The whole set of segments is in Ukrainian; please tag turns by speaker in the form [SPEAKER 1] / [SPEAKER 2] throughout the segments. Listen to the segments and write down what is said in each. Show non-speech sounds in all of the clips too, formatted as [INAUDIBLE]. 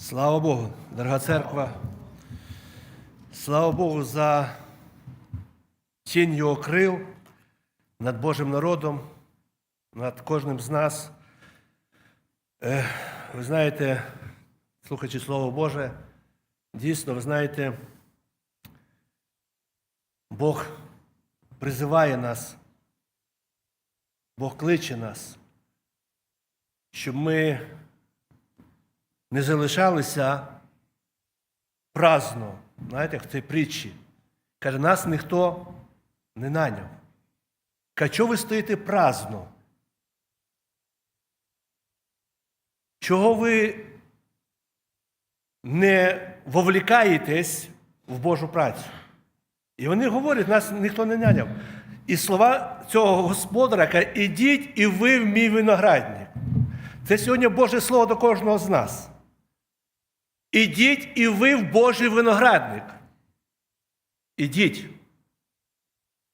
[SPEAKER 1] Слава Богу, дорога церква. Слава Богу за тінь Його крил над Божим народом, над кожним з нас. Е, Ви знаєте, слухаючи Слово Боже, дійсно, ви знаєте, Бог призиває нас, Бог кличе нас, щоб ми не залишалися праздно, знаєте, як в цій притчі. Каже, нас ніхто не наняв. Каже, чого ви стоїте праздно? Чого ви не вовлікаєтесь в Божу працю? І вони говорять, нас ніхто не наняв. І слова цього господаря каже, ідіть і ви в мій виноградник. Це сьогодні Боже Слово до кожного з нас. Ідіть і ви в Божий виноградник. Ідіть.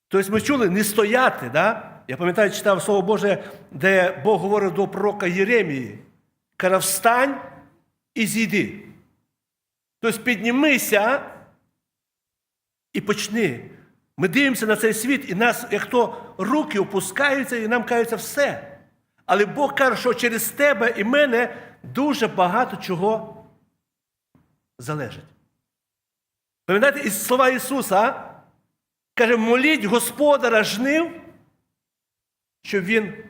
[SPEAKER 1] Тобто ми чули не стояти. Да? Я пам'ятаю, читав Слово Боже, де Бог говорив до пророка Єремії. Каже, встань і зійди. Тобто піднімися і почни. Ми дивимося на цей світ, і нас, як то руки опускаються, і нам каються все. Але Бог каже, що через тебе і мене дуже багато чого залежить. Пам'ятаєте слова Ісуса? Каже, моліть Господара жнив, щоб Він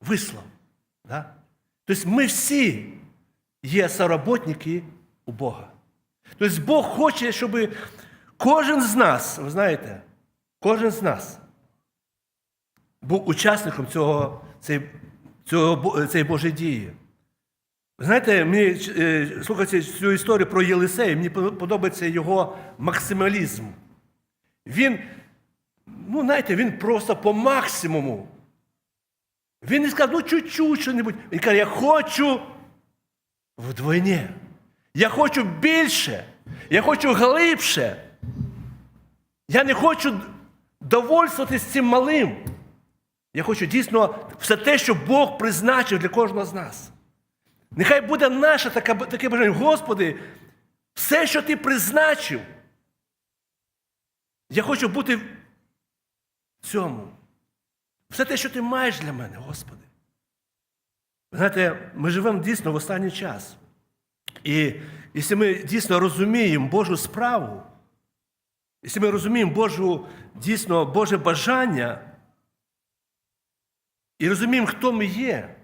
[SPEAKER 1] вислав. Да? Тобто ми всі є соработники у Бога. Тобто Бог хоче, щоб кожен з нас, ви знаєте, кожен з нас був учасником цього, цієї, цього, цієї Божої дії. Знаєте, мені е, слухайте цю історію про Єлисея, мені подобається його максималізм. Він, ну, знаєте, він просто по максимуму. Він не сказав, ну чуть-чуть що-небудь. Він каже, я хочу вдвойні. Я хочу більше. Я хочу глибше. Я не хочу довольствуватись цим малим. Я хочу дійсно все те, що Бог призначив для кожного з нас. Нехай буде наше таке, бажання. Господи, все, що ти призначив, я хочу бути в цьому. Все те, що ти маєш для мене, Господи. Знаєте, ми живемо дійсно в останній час. І якщо ми дійсно розуміємо Божу справу, якщо ми розуміємо Божу, дійсно Боже бажання, і розуміємо, хто ми є.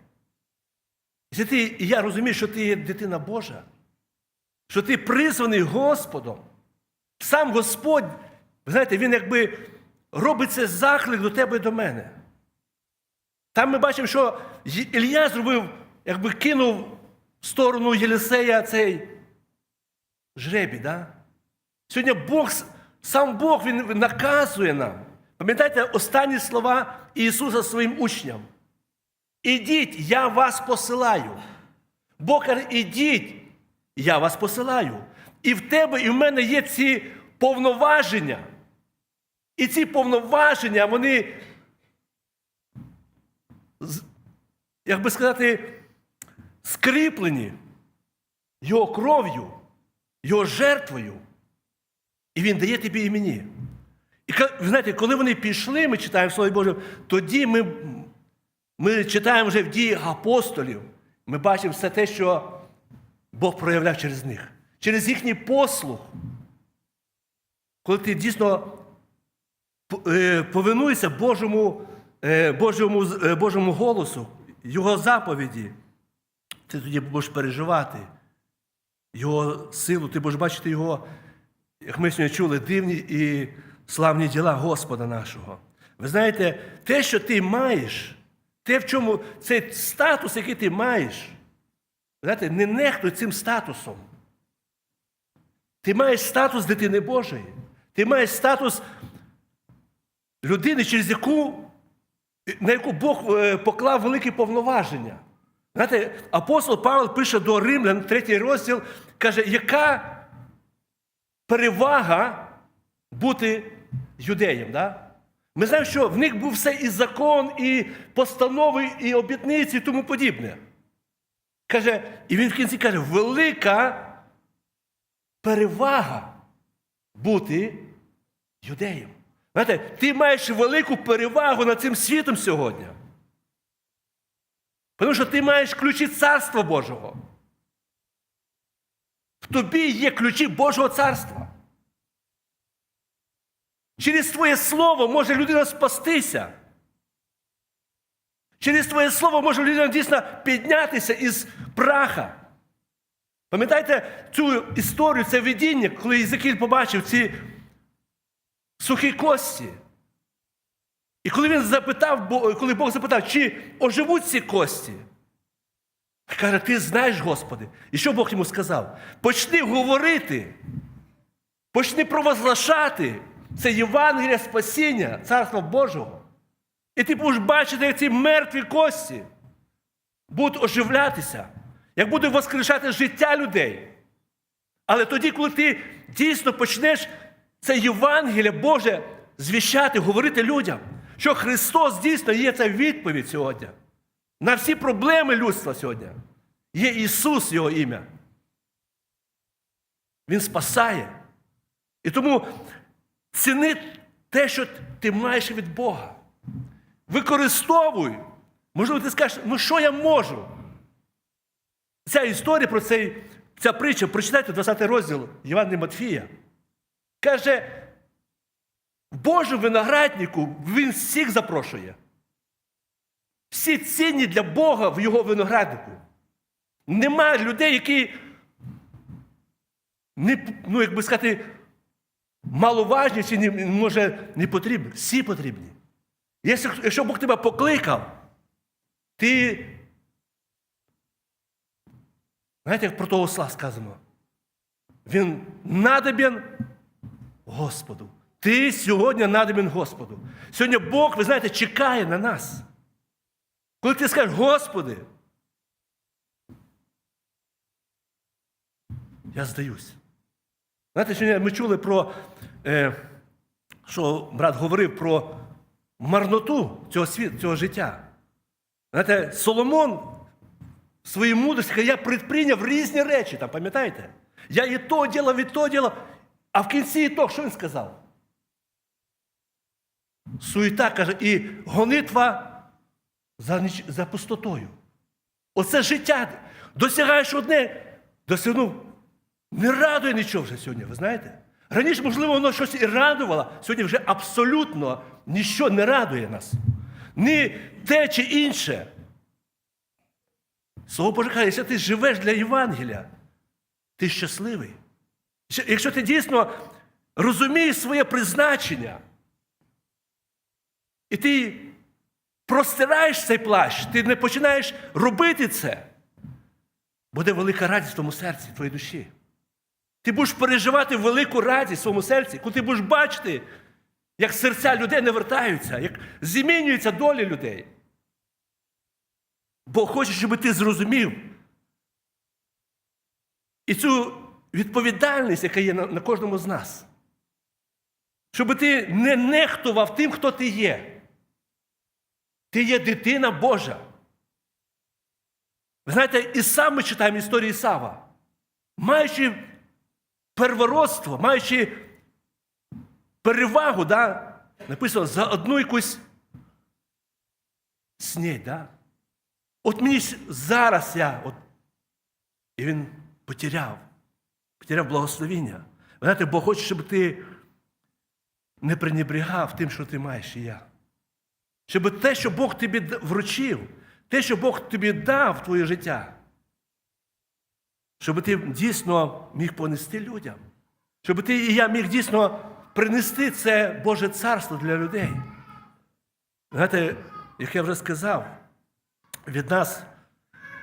[SPEAKER 1] Якщо ти, і я розумію, що ти є дитина Божа, що ти призваний Господом, сам Господь, ви знаєте, Він якби робить це заклик до тебе і до мене. Там ми бачимо, що Ілля зробив, якби кинув в сторону Єлисея цей жребій. Да? Сьогодні Бог, сам Бог Він наказує нам. Пам'ятаєте останні слова Ісуса своїм учням? Ідіть, я вас посилаю. Бог каже, ідіть, я вас посилаю. І в тебе, і в мене є ці повноваження. І ці повноваження, вони, як би сказати, скріплені його кров'ю, його жертвою. І він дає тобі і мені. І знаєте, коли вони пішли, ми читаємо в Слові Боже, тоді ми ми читаємо вже в діях апостолів, ми бачимо все те, що Бог проявляв через них, через їхній послух. Коли ти дійсно повинуєшся Божому, Божому, Божому голосу, Його заповіді, ти тоді будеш переживати Його силу, ти будеш бачити Його, як ми сьогодні чули, дивні і славні діла Господа нашого. Ви знаєте, те, що ти маєш, те, в чому цей статус, який ти маєш, знаєте, не нехтуй цим статусом. Ти маєш статус дитини Божої. Ти маєш статус людини, через яку, на яку Бог поклав великі повноваження. Знаєте, апостол Павло пише до Римлян, третій розділ, каже, яка перевага бути юдеєм. Да? Ми знаємо, що в них був все і закон, і постанови, і обітниці, і тому подібне. Каже, і він в кінці каже, велика перевага бути юдеєм. Знаєте, ти маєш велику перевагу над цим світом сьогодні. Тому що ти маєш ключі Царства Божого. В тобі є ключі Божого царства. Через твоє слово може людина спастися. Через твоє слово може людина дійсно піднятися із праха. Пам'ятаєте цю історію, це видіння, коли Єзекіль побачив ці сухі кості. І коли він запитав, коли Бог запитав, чи оживуть ці кості, каже, ти знаєш, Господи. І що Бог йому сказав? Почни говорити, почни провозглашати це Євангелія спасіння, Царства Божого. І ти будеш бачити, як ці мертві кості будуть оживлятися, як буде воскрешати життя людей. Але тоді, коли ти дійсно почнеш це Євангеліє Боже звіщати, говорити людям, що Христос дійсно є ця відповідь сьогодні на всі проблеми людства сьогодні. Є Ісус Його ім'я. Він спасає. І тому ціни те, що ти маєш від Бога. Використовуй. Можливо, ти скажеш, ну що я можу? Ця історія про цей, ця притча, прочитайте 20 розділ Євангелія Матфія. Каже, в Божому винограднику він всіх запрошує. Всі цінні для Бога в його винограднику. Нема людей, які, не, ну, як би сказати, маловажні чи може не потрібні. Всі потрібні. Якщо, Бог тебе покликав, ти. Знаєте, як про того осла сказано? Він надобен Господу. Ти сьогодні надобен Господу. Сьогодні Бог, ви знаєте, чекає на нас. Коли ти скажеш, Господи, я здаюсь. Знаєте, сьогодні ми чули про, е, що брат говорив про марноту цього світу, цього життя. Знаєте, Соломон в своїй мудрості я предприйняв різні речі, там, пам'ятаєте? Я і то ділав, і то ділав. А в кінці і то, що він сказав? Суєта каже, і гонитва за, ніч- за пустотою. Оце життя. Досягаєш одне, досягнув. Не радує нічого вже сьогодні, ви знаєте? Раніше, можливо, воно щось і радувало, сьогодні вже абсолютно ніщо не радує нас. Ні те чи інше. Слово Боже каже, якщо ти живеш для Євангелія, ти щасливий. Якщо ти дійсно розумієш своє призначення, і ти простираєш цей плащ, ти не починаєш робити це, буде велика радість в твоєму серці, в твоїй душі. Ти будеш переживати велику радість в своєму серці, коли ти будеш бачити, як серця людей не вертаються, як змінюються долі людей. Бо хоче, щоб ти зрозумів. І цю відповідальність, яка є на, кожному з нас. Щоб ти не нехтував тим, хто ти є. Ти є дитина Божа. Ви знаєте, і сам ми читаємо історію Ісава. Маючи первородство, маючи перевагу, да, написано за одну якусь снідь, да? От мені зараз я, от, і він потеряв, потеряв благословіння. Знаєте, Бог хоче, щоб ти не пренебрігав тим, що ти маєш і я. Щоб те, що Бог тобі вручив, те, що Бог тобі дав в твоє життя, щоб ти дійсно міг понести людям. Щоб ти і я міг дійсно принести це Боже царство для людей. Знаєте, як я вже сказав, від нас,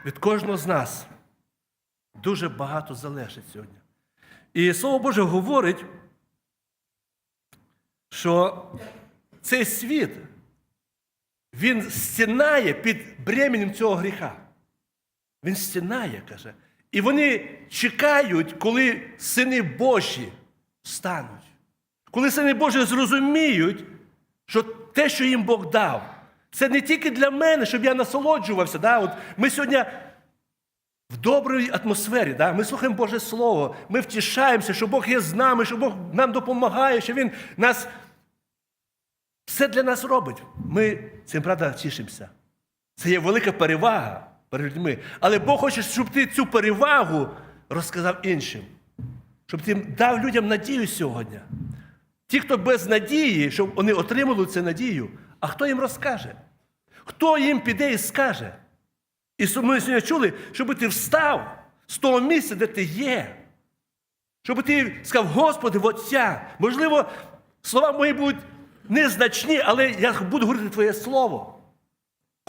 [SPEAKER 1] від кожного з нас дуже багато залежить сьогодні. І Слово Боже говорить, що цей світ, він стінає під бременем цього гріха. Він стінає, каже. І вони чекають, коли сини Божі стануть. Коли сини Божі зрозуміють, що те, що їм Бог дав, це не тільки для мене, щоб я насолоджувався. Да? От ми сьогодні в добрій атмосфері. Да? Ми слухаємо Боже Слово, ми втішаємося, що Бог є з нами, що Бог нам допомагає, що Він нас все для нас робить. Ми цим правда тішимося. Це є велика перевага перед людьми. Але Бог хоче, щоб ти цю перевагу розказав іншим. Щоб ти дав людям надію сьогодні. Ті, хто без надії, щоб вони отримали цю надію, а хто їм розкаже? Хто їм піде і скаже? І ми сьогодні чули, щоб ти встав з того місця, де ти є. Щоб ти сказав, Господи, от я. Можливо, слова мої будуть незначні, але я буду говорити Твоє Слово.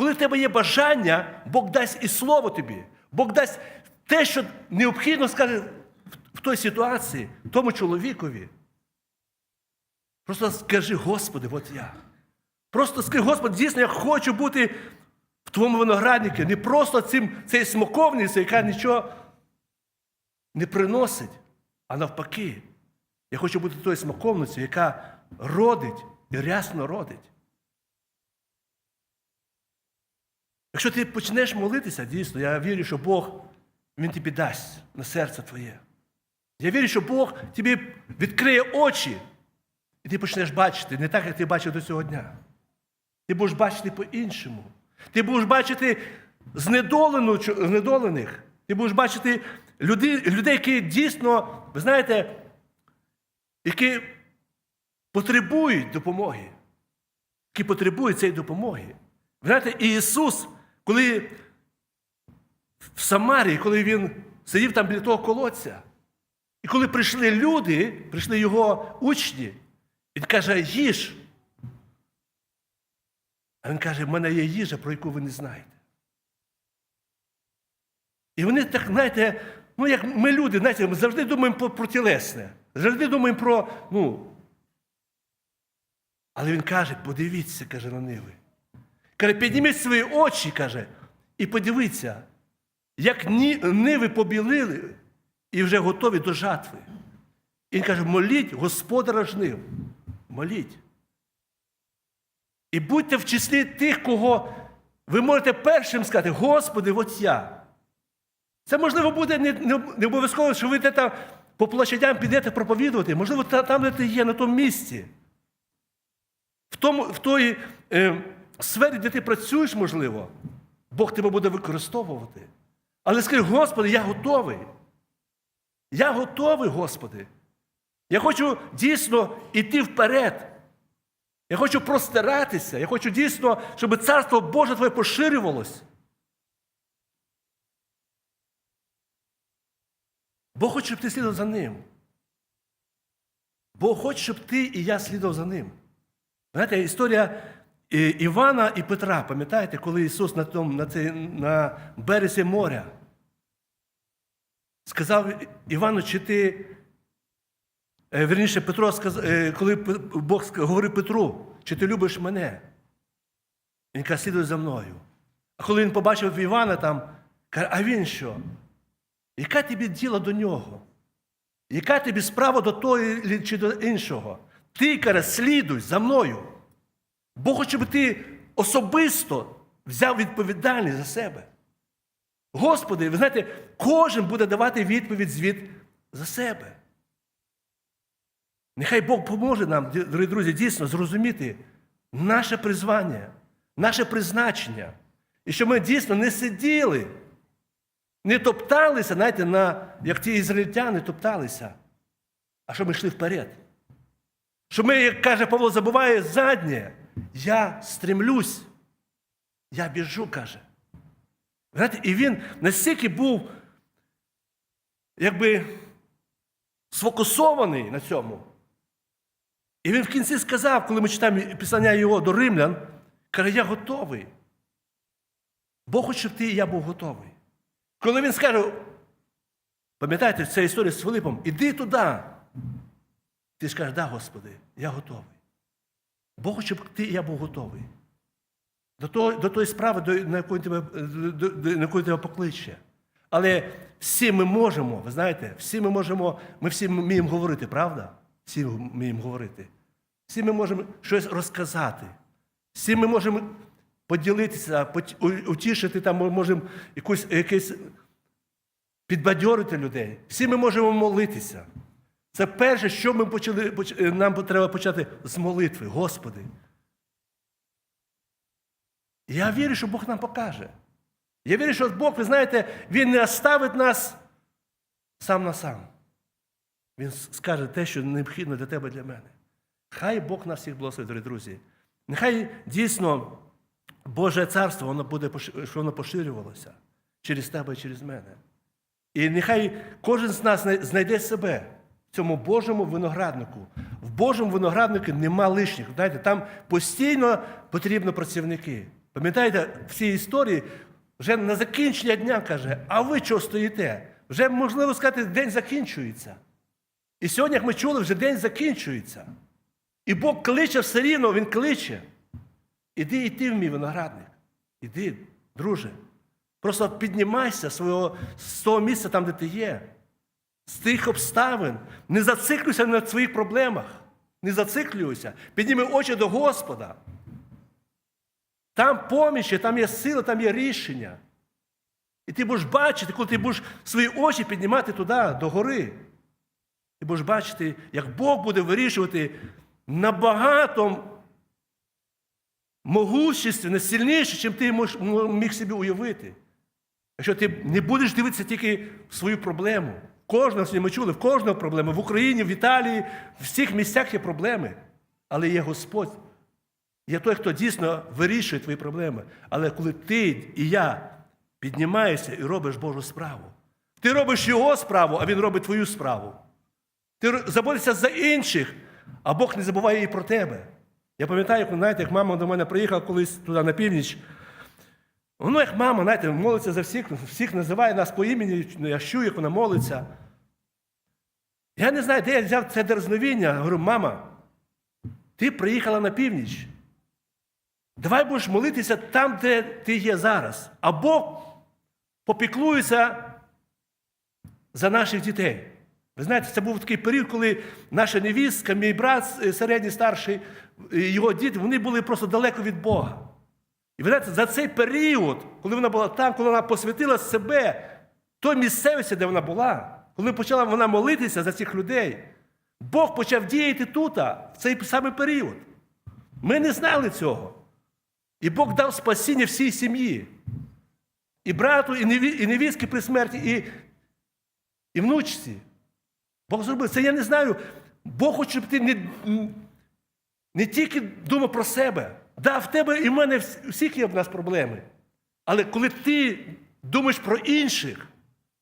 [SPEAKER 1] Коли в тебе є бажання, Бог дасть і слово тобі. Бог дасть те, що необхідно скаже в- той ситуації, тому чоловікові. Просто скажи, Господи, от я. Просто скажи, Господи, дійсно, я хочу бути в твоєму винограднику. Не просто цим, цією смоковницею, яка нічого не приносить, а навпаки. Я хочу бути тою смоковницею, яка родить і рясно родить. Якщо ти почнеш молитися, дійсно, я вірю, що Бог Він тобі дасть на серце твоє. Я вірю, що Бог тобі відкриє очі, і ти почнеш бачити не так, як ти бачив до цього дня. Ти будеш бачити по-іншому. Ти будеш бачити знедолених. Ти будеш бачити людей, людей, які дійсно, ви знаєте, які потребують допомоги, які потребують цієї допомоги. Ви знаєте, Ісус, коли в Самарії, коли Він сидів там біля того колодця, і коли прийшли люди, прийшли його учні, він каже, їж. А він каже, в мене є їжа, про яку ви не знаєте. І вони так, знаєте, ну як ми люди, знаєте, ми завжди думаємо про, про тілесне, завжди думаємо про, ну. Але він каже, подивіться, каже на ниви. Каже, підніміть свої очі, каже, і подивіться, як ниви побілили і вже готові до жатви. І він каже, моліть Господара жнив. Моліть. І будьте в числі тих, кого ви можете першим сказати, Господи, от я. Це, можливо, буде не, не, не обов'язково, що ви де там по площадям підете проповідувати. Можливо, там, де ти є, на тому місці. В, тому, в той е, сфері, де ти працюєш, можливо, Бог тебе буде використовувати. Але скажи, Господи, я готовий. Я готовий, Господи. Я хочу дійсно йти вперед. Я хочу простиратися. Я хочу дійсно, щоб царство Боже Твоє поширювалось. Бог хоче, щоб ти слідував за ним. Бог хоче, щоб ти і я слідував за ним. Знаєте, історія е, Івана і Петра, пам'ятаєте, коли Ісус на, тому, на, цей, на березі моря сказав Івану, чи ти. Е, Верніше, Петро сказав, е, коли Бог говорив Петру, чи ти любиш мене? Він каже, слідуй за мною. А коли він побачив Івана там, каже, а він що? Яка тобі діло до нього? Яка тобі справа до того чи до іншого? Ти, каже, слідуй за мною. Бог хоче, щоб ти особисто взяв відповідальність за себе. Господи, ви знаєте, кожен буде давати відповідь звіт за себе. Нехай Бог поможе нам, дорогі друзі, дійсно зрозуміти наше призвання, наше призначення. І щоб ми дійсно не сиділи, не топталися, знаєте, на, як ті ізраїльтяни топталися, а щоб ми йшли вперед. Щоб ми, як каже Павло, забуває заднє, я стремлюсь, я біжу, каже. Знаєте, і він настільки був, якби сфокусований на цьому. І він в кінці сказав, коли ми читаємо писання його до римлян, каже, я готовий. Бог хоче, ти і я був готовий. Коли він скаже, пам'ятаєте, ця історія з Филипом, іди туди. Ти скажеш, да, Господи, я готовий. Бог щоб ти і я був готовий. До, того, до тої справи, до, на, яку тебе, до, до, на яку тебе покличе. Але всі ми можемо, ви знаєте, всі ми можемо, ми всі вміємо говорити, правда? Всі вміємо говорити. Всі ми можемо щось розказати. Всі ми можемо поділитися, утішити, там, ми можемо якусь, якесь підбадьорити людей. Всі ми можемо молитися. Це перше, що ми почали, е, нам треба почати з молитви. Господи. Я вірю, що Бог нам покаже. Я вірю, що Бог, ви знаєте, Він не оставить нас сам на сам. Він скаже те, що необхідно для тебе для мене. Хай Бог нас всіх благословить, дорогі друзі. Нехай дійсно Боже царство воно буде, що воно поширювалося через тебе і через мене. І нехай кожен з нас знайде себе цьому Божому винограднику. В Божому винограднику нема лишніх. Знаєте, там постійно потрібно працівники. Пам'ятаєте, в цій історії вже на закінчення дня каже, а ви чого стоїте? Вже, можливо сказати, день закінчується. І сьогодні, як ми чули, вже день закінчується. І Бог кличе все рівно, Він кличе. Іди і ти в мій виноградник. Іди, друже. Просто піднімайся з того місця, там, де ти є, з тих обставин. Не зациклюйся на своїх проблемах. Не зациклюйся. Підніми очі до Господа. Там поміч, там є сила, там є рішення. І ти будеш бачити, коли ти будеш свої очі піднімати туди, до гори. Ти будеш бачити, як Бог буде вирішувати набагато могущественно, сильніше, ніж ти міг собі уявити. Якщо ти не будеш дивитися тільки в свою проблему. Кожного сьогодні ми чули, в кожного проблема. В Україні, в Італії, в всіх місцях є проблеми. Але є Господь. Є той, хто дійсно вирішує твої проблеми. Але коли ти і я піднімаєшся і робиш Божу справу, ти робиш його справу, а він робить твою справу. Ти заботишся за інших, а Бог не забуває і про тебе. Я пам'ятаю, як, знаєте, як мама до мене приїхала колись туди на північ. Воно як мама, знаєте, молиться за всіх, всіх називає нас по імені, я чую, як вона молиться. Я не знаю, де я взяв це дерзновіння. Говорю, мама, ти приїхала на північ. Давай будеш молитися там, де ти є зараз. А Бог попіклується за наших дітей. Ви знаєте, це був такий період, коли наша невістка, мій брат е, середній старший, е, його діти, вони були просто далеко від Бога. І ви знаєте, за цей період, коли вона була там, коли вона посвятила себе той місцевості, де вона була, коли почала вона молитися за цих людей, Бог почав діяти тут, в цей самий період. Ми не знали цього. І Бог дав спасіння всій сім'ї. І брату, і невістки при смерті, і, і внучці. Бог зробив це. Я не знаю. Бог хоче, щоб ти не, не тільки думав про себе. Да, в тебе і в мене всіх є в нас проблеми. Але коли ти думаєш про інших,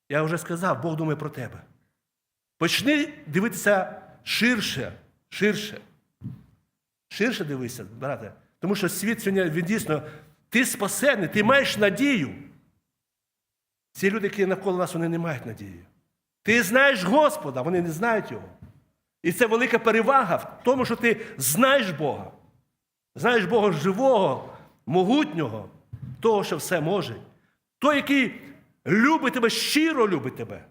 [SPEAKER 1] я вже сказав, Бог думає про тебе. Почни дивитися ширше, ширше. Ширше дивися, брате. Тому що світ сьогодні він дійсно, ти спасений, ти маєш надію. Ці люди, які навколо нас, вони не мають надії. Ти знаєш Господа, вони не знають Його. І це велика перевага в тому, що ти знаєш Бога. Знаєш Бога живого, могутнього, того, що все може. Той, який любить тебе, щиро любить тебе.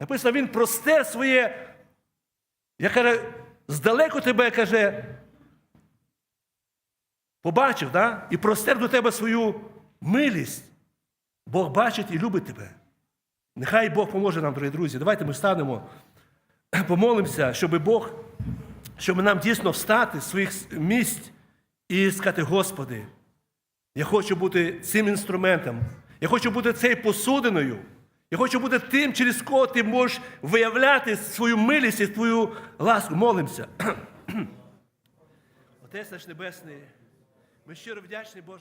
[SPEAKER 1] Написано, він просте своє, я каже, здалеку тебе каже, побачив, да? і простер до тебе свою милість. Бог бачить і любить тебе. Нехай Бог поможе нам, дорогі друзі. Давайте ми станемо, [CLEARS THROAT] помолимося, щоб Бог, щоб нам дійсно встати з своїх місць і сказати, Господи, я хочу бути цим інструментом. Я хочу бути цією посудиною. Я хочу бути тим, через кого ти можеш виявляти свою милість і твою ласку. Молимося. [CLEARS THROAT] Отець наш Небесний, ми щиро вдячні Боже.